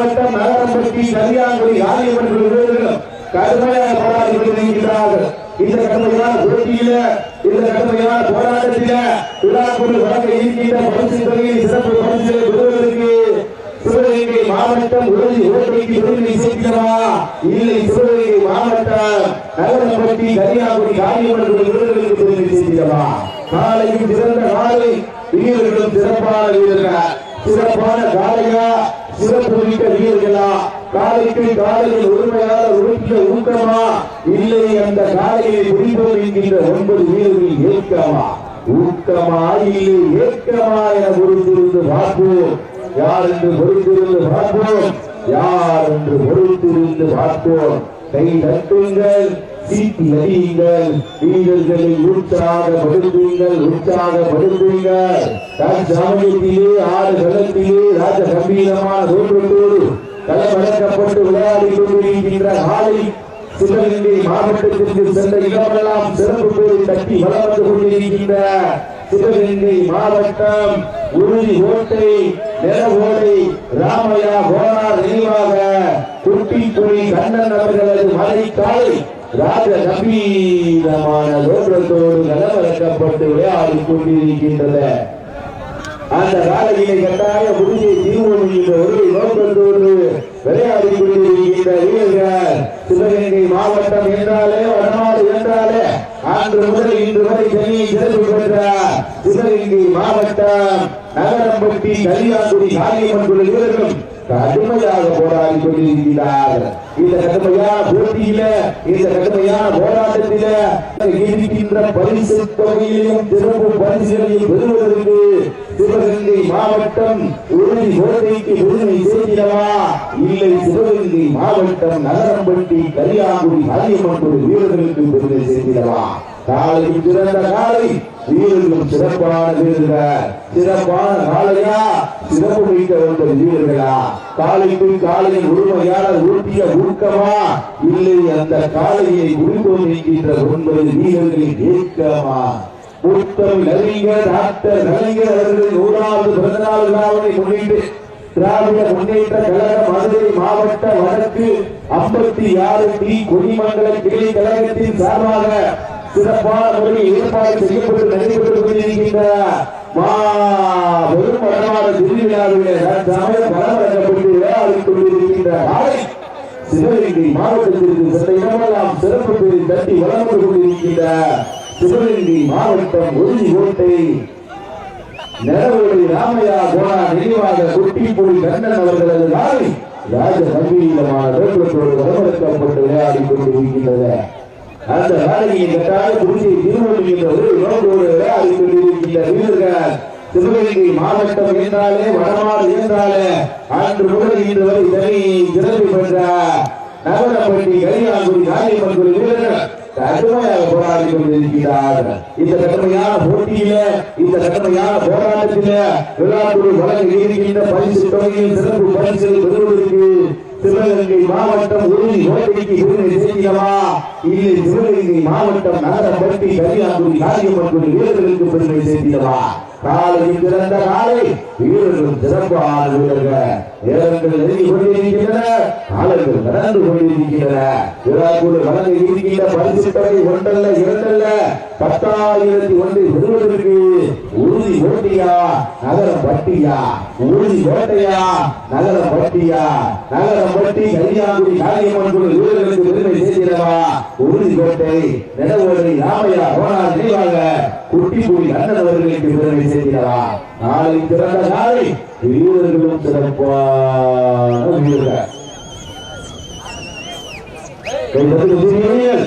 மாவட்டம் நகரம்பட்டி கல்யாண்குடி ஆரியமன்ற வீரர்களும் கடுமையாக போராடி கொண்டிருக்கிறார்கள் இந்த கடுமையான போட்டியில இந்த கடுமையான போராட்டத்தில விழாக்குழு வழங்க இருக்கின்ற பரிசு தொகையில் சிறப்பு பரிசுகளை பெறுவதற்கு சிவகங்கை மாவட்டம் உறுதி உறுதிக்கு உறுதி சேர்க்கிறவா இல்லை சிவகங்கை மாவட்டம் நகரம்பட்டி கன்னியாகுடி காரியமன்ற விருதுகளுக்கு பெருமை சேர்க்கிறவா காலையும் சிறந்த காலை வீரர்களும் சிறப்பான வீரர்கள். சிறப்பான காலையா சிறப்புமிக்க வீரர்களா? காலைக்கு காலையில் உரிமையாளர் உறுப்பிய ஊக்கமா? இல்லை அந்த காலையை பிடிப்போம் என்கின்ற ஒன்பது வீரர்கள் ஏற்கமா ஊக்கமா இல்லை ஏற்கமா என பொறுத்திருந்து பார்ப்போம். யார் என்று பொறுத்திருந்து பார்ப்போம். யார் என்று பொறுத்திருந்து பார்ப்போம். கை தட்டுங்கள். சீட்டி அடியுங்கள் வீரர்களை உற்சாகப்படுத்துங்கள் உற்சாகப்படுத்துங்கள் சமயத்திலே ஆறு களத்திலே ராஜ கம்பீரமான தோற்றத்தோடு களமடக்கப்பட்டு விளையாடி கொண்டிருக்கின்ற காலை சிவகங்கை மாவட்டத்திற்கு சென்ற இடமெல்லாம் சிறப்பு பேரை தட்டி வளம் வந்து கொண்டிருக்கின்ற சிவகங்கை மாவட்டம் உறுதி ஓட்டை நிலவோடை ராமையா கோனார் நினைவாக குட்டி புலி கண்ணன் அவர்களது மலை காலை ராஜ கம்பீரமான தோற்றத்தோடு நலவழக்கப்பட்டு விளையாடி கொண்டிருக்கின்றன. அந்த காலையிலே கட்டாய முடியை தீர்வுகின்ற ஒரு நோக்கத்தோடு விளையாடி கொண்டிருக்கின்ற வீரர்கள் சிவகங்கை மாவட்டம் என்றாலே வடநாடு என்றாலே அன்று முதல் இன்று வரை சென்னையை சிறப்பு பெற்ற சிவகங்கை மாவட்டம் நகரம்பட்டி கலியாங்குடி காளியம்மன் வீரர்களும் கடுமையாக போராடி கொண்டிருக்கிறார்கள். இந்த கடுமையான போட்டியில இந்த கடுமையான போராட்டத்தில இருக்கின்ற பரிசு தொகையிலும் சிறப்பு பரிசுகளையும் பெறுவதற்கு சிவகங்கை மாவட்டம் உறுதி கோட்டைக்கு உரிமை சேர்க்கிறவா? இல்லை சிவகங்கை மாவட்டம் நகரம்பட்டி கரியாங்குடி காளியம்மன் வீரர்களுக்கு பெருமை சேர்க்கிறவா? காலை சிறந்த காலை வீரர்களும் சிறப்பான வீரர்கள். சிறப்பான காலையா சிறப்பு மிக்க வந்த வீரர்களா? காலைக்கு காலையின் உரிமையான ஊட்டிய ஊக்கமா? இல்லை அந்த காலையை குடிப்போம் என்கின்ற ஒன்பது வீரர்களின் ஏக்கமா? புத்தம் நலிங்கர் டாக்டர் நலிங்கர் அவர்களின் நூறாவது பிறந்தநாள் விழாவினை முன்னிட்டு திராவிட முன்னேற்ற கழக மதுரை மாவட்ட வடக்கு ஐம்பத்தி ஆறு டி கிளை கழகத்தின் சார்பாக சிறப்பான முறையில் ஏற்பாடு செய்யப்பட்டு நடைபெற்றுக் கொண்டிருக்கின்ற மாபெரும் வடமாறு திருவிழாவிலே தற்சமயம் பலவரங்கப்பட்டு விளையாடிக் கொண்டிருக்கின்ற நாளை சிவகங்கை மாவட்டத்திற்கு சென்ற இடமெல்லாம் சிறப்பு பேரை தட்டி கொண்டிருக்கின்ற சிவகங்கை மாவட்டம் உறுதி ஓட்டை ராமையா கோணா நினைவாக குட்டிப்புலி கண்ணன் அவர்களது நாளை ராஜ சங்கீதமான தோற்றத்தோடு வரவழைக்கப்பட்டு விளையாடி கொண்டிருக்கின்றது அந்த வேலையை கட்டாய குறிச்சி திருவள்ளுகின்ற ஒரு நோக்கோடு விளையாடி கொண்டிருக்கின்ற வீரர்கள் சிவகங்கை மாவட்டம் என்றாலே என்றாலே அன்று முதல் இன்று வரை சிறப்பு பெற்ற நகரப்பட்டி வீரர்கள் கடுமையாக போராடி கொண்டிருக்கிறார். இந்த கடுமையான போட்டியில இந்த கடுமையான போராட்டத்தில விழாக்குழு வழங்க இருக்கின்ற பரிசு தொகையில் சிறப்பு பரிசுகள் பெறுவதற்கு சிவகங்கை மாவட்டம் உறுதி கோட்டைக்கு உரிமை சேர்க்கிறவா? இல்லை சிவகங்கை மாவட்டம் நகரப்பட்டி கரியாங்குடி காரியமன் வீரர்களுக்கு பெருமை சேர்க்கிறவா? காலையில் பிறந்த காலை வீரர்களும் சிறப்பான வீரர்கள். நேரங்கள் நெருங்கி கொண்டிருக்கின்றன காலங்கள் நடந்து கொண்டிருக்கின்றன. விழாக்குழு வழங்க இருக்கின்ற பரிசு தொகை ஒன்றல்ல இரண்டல்ல. பத்தாயிரத்தி ஒன்றை பெறுவதற்கு உறுதி ஓட்டியா நகரம் பட்டியா ஊழி கோட்டையா நகரம் பட்டியா நகரம் பட்டி கல்யாணி காளியம்மன் குழு வீரர்களுக்கு பெருமை சேர்க்கிறவா ஊழி கோட்டை நிலவோடை ராமையா போனார் நினைவாக குட்டி கூடி அண்ணன் அவர்களுக்கு பெருமை சேர்க்கிறவா நாளை பிறந்த நாளை வீரர்களும் சிறப்பான வீரர்கள். கைப்பற்றி உறுதிமொழிகள்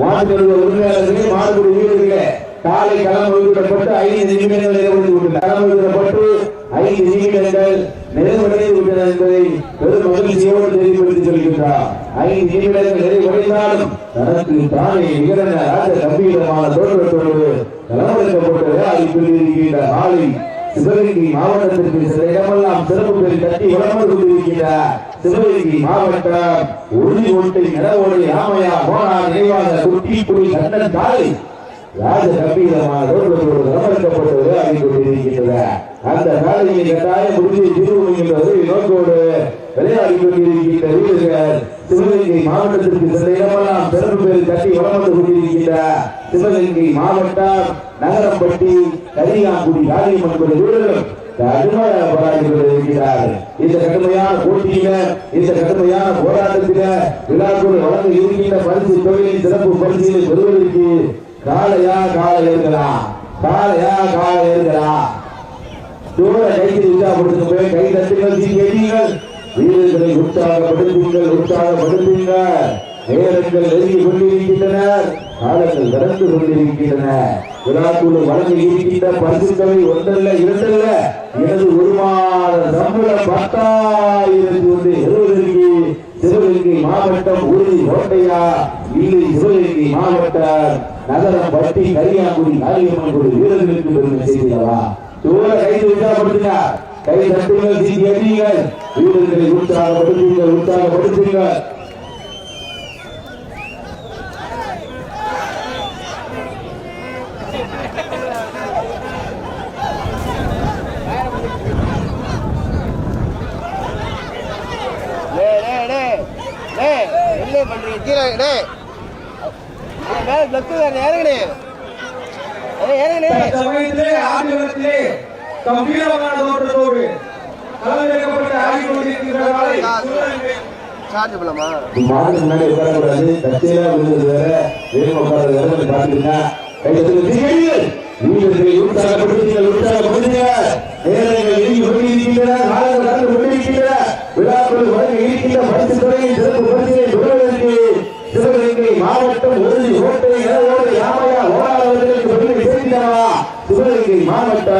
மாட்டுக்கருவ உரிமையாளர்களே மாடுபடி வீரர்களே. காலை களம் ஒதுக்கப்பட்டு ஐந்து நிமிடங்கள் நிறைவு களம் ஒதுக்கப்பட்டு ஐந்து நிமிடங்கள் நிறைவடைந்து விட்டன என்பதை பெரும் மகிழ்ச்சியோடு தெரியப்படுத்தி சொல்கின்றார் ஐந்து நிமிடங்கள் நிறைவடைந்தாலும் தனக்கு தானே நிகழன ராஜ கம்பீரமான தோற்றத்தோடு நலமளிக்கப்பட்ட விளையாடி கொண்டிருக்கின்ற ஆளை சிவகங்கை மாவட்டத்திற்கு சில இடமெல்லாம் சிறப்பு பேர் கட்டி வளர்ந்து கொண்டிருக்கின்ற சிவகங்கை மாவட்டம் உறுதி ஒன்றை நிலவோடு ராமையா போனார் நினைவாக குட்டி குடி கண்ணன் காலை ராஜ கம்பீரமான தோற்றத்தோடு நலமளிக்கப்பட்ட விளையாடி கொண்டிருக்கின்றன. அந்த காலையை கட்டாயம் முடிவு தீர்வு என்பது நோக்கோடு விளையாடி கொண்டிருக்கின்ற வீரர்கள் சிவகங்கை மாவட்டத்திற்கு சில இடமெல்லாம் சிறப்பு பேர் கட்டி வளர்ந்து கொண்டிருக்கின்ற சிவகங்கை மாவட்டம் நகரம்பட்டி கரியாங்குடி காளியம்மன் கோயில் வீரர்கள் கடுமையாக போராடி கொண்டிருக்கிறார்கள் இந்த கடுமையான போட்டியில இந்த கடுமையான போராட்டத்தில விழாக்குழு வழங்க இருக்கின்ற பரிசு தொகையின் சிறப்பு பரிசீலை பெறுவதற்கு காலையா காலை இருக்கலாம் காலையா காலை இருக்கலாம் தூர கைக்கு விட்டா கொடுத்து போய் கை தட்டுங்கள் தீ கேட்டீங்கள் வீரர்களை உற்சாகப்படுத்துங்கள் உற்சாகப்படுத்துங்கள் நேரங்கள் நெருங்கி கொண்டிருக்கின்றன. காலங்கள் நடந்து கொண்டிருக்கின்றன. விழாக்குழு வழங்கி இருக்கின்ற பரிசுத்தவை ஒன்றல்ல இரண்டல்ல. எனது ஒரு மாத சம்பள பத்தாயிரத்தி ஒன்று எழுபதற்கு சிவகங்கை மாவட்டம் உறுதி கோட்டையா? இல்லை சிவகங்கை மாவட்டம் நகரம் பட்டி கரியாங்குடி காளியம்மன் கோயில் வீரர்களுக்கு பெருமை செய்தவா தூர கைது உற்சாகப்படுத்துங்க கை தட்டுங்கள் சீட்டி அடியுங்கள் வீரர்களை உற்சாகப்படுத்துங்கள் உற்சாகப்படுத்துங்கள் டேய், டேய், டேய். என்ன பண்றீங்க? கீழே, டேய். சமயத்திலே ஆதிபத்திலே கம்பீரமான தோற்றத்தோடு களமிறக்கப்பட்டு ஆடிக் கொண்டிருக்கின்ற காலை சிவகங்கை முன்னாடி உட்காரக்கூடாது விழுந்தது வேற வேகம் வேற அடியுங்கள் வீரர்களை உற்சாகப்படுத்துங்கள் உற்சாகப்படுத்துங்கள் நேரங்கள் நெருங்கி கொண்டிருக்கின்றன காலங்கள் கடந்து கொண்டிருக்கின்றன விழாக்கள் வழங்க இருக்கின்ற பரிசு துறையின் சிறப்பு பரிசினை பெறுவதற்கு சிவகங்கை மாவட்டம் உறுதி கோட்டை நிலவோடு யாமையா ஓடாதவர்களுக்கு பெருமை சேர்க்கிறவா சிவகங்கை மாவட்ட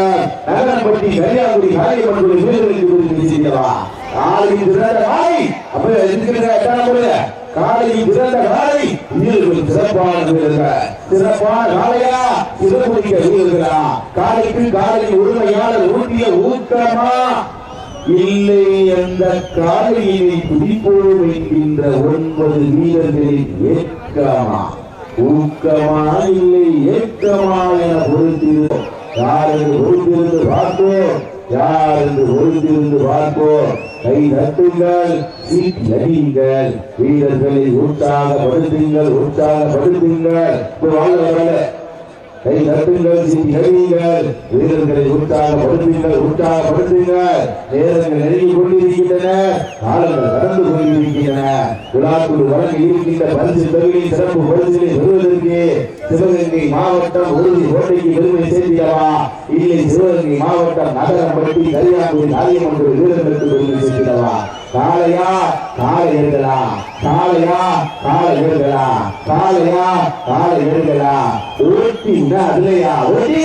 நகரப்பட்டி கன்னியாகுமரி காரியமன்ற வீரர்களுக்கு குறித்து சேர்க்கிறவா காலையில் பிறந்த காலை அப்ப இருக்கிற எட்டாம் முறையில காலையில் பிறந்த காலை வீரர்கள் சிறப்பான வீரர்கள் சிறப்பான காலையா சிறப்புமிக்க வீரர்களா காலைக்கு காலை உரிமையாளர் ஊட்டிய ஊக்கமா? இல்லை அந்த காலையினை பிடிப்போம் என்கின்ற ஒன்பது வீரர்களின் ஏக்கமா? ஊக்கமா இல்லை ஏக்கமா என பொறுத்திருந்தோம் யார் என்று பொறுத்திருந்து பார்ப்போம். யார் என்று பொறுத்திருந்து பார்ப்போம். கை தட்டுங்கள் சீட்டி அடியுங்கள் வீரர்களை உற்சாகப்படுத்துங்கள் உற்சாகப்படுத்துங்கள். இப்போ வாங்க. கை தட்டுங்கள் சீட்டி வீரர்களை உற்சாகப்படுத்துங்கள் உற்சாகப்படுத்துங்கள் நேரங்கள் நெருங்கி கொண்டிருக்கின்றன. காலங்கள் கடந்து கொண்டிருக்கின்றன. விழாக்குழு வழங்கி இருக்கின்ற பரிசு தொகுதியின் சிறப்பு பரிசினை பெறுவதற்கு சிவகங்கை மாவட்டம் உறுதி கோட்டைக்கு பெருமை சேர்க்கிறவா இல்லை சிவகங்கை மாவட்டம் நகரம்பட்டி கரியாங்குடி காரியமன்ற வீரர்களுக்கு பெருமை சேர்க்கிறவா காலையா காலை ஏறுகளா காலையா காலை ஏறுகளா காலையா காலை ஏறுகளா ஓட்டி அதுலையா ஓட்டி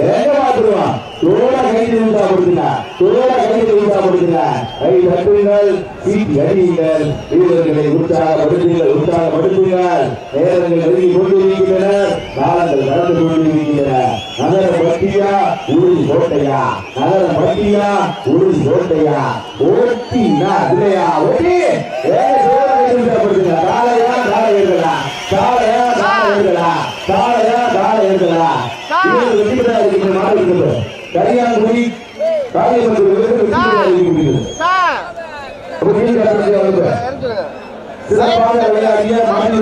எங்க பாத்துருவான் தோட கைது உண்டா கொடுத்துங்க தோட கைது உண்டா கொடுத்துங்க கை தட்டுங்கள் சீட்டி அடியுங்கள் வீரர்களை உற்சாகப்படுத்துங்கள் உற்சாகப்படுத்துங்கள். நேரங்கள் நெருங்கி கொண்டிருக்கின்றன காலங்கள் கடந்து கொண்டிருக்கின்றன. நகர பட்டியா உறுதி கோட்டையா? நகர பட்டியா உறுதி கோட்டையா? ஓட்டினா அதுலையா ஓட்டி ஏக தோட கைது உண்டா கொடுத்துங்க காலையா காலை ஏறுகளா காலையா காலை ஏறுகளா காலையா காலை அப்ப கீழே கிடக்கிறது வந்து இறங்குங்க. சிறப்பாக விளையாடிய மாநில